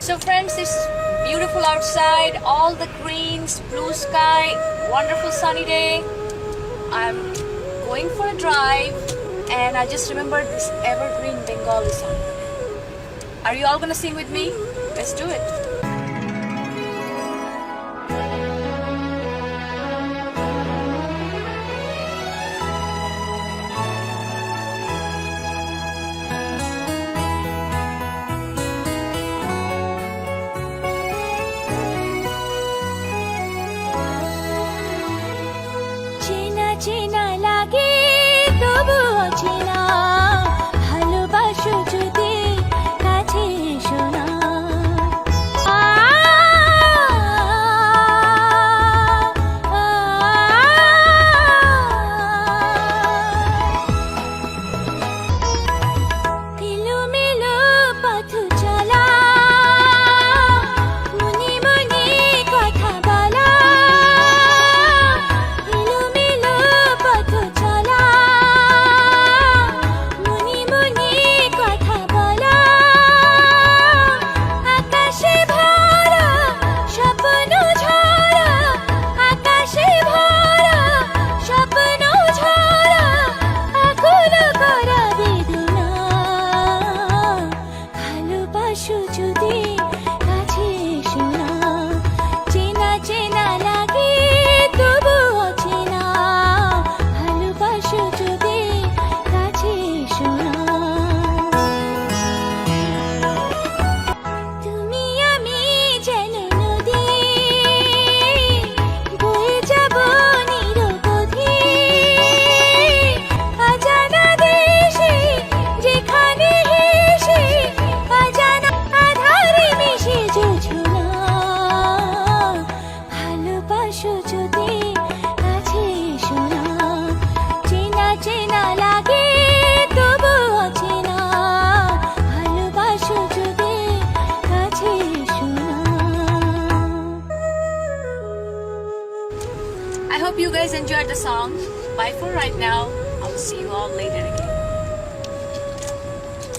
So, friends, it's beautiful outside, all the greens, blue sky, wonderful sunny day. I'm going for a drive, and I just remembered this evergreen Bengali song. Are you all gonna sing with me? Let's do it. চেনা I hope you guys enjoyed the song. Bye for right now. I will see you all later again.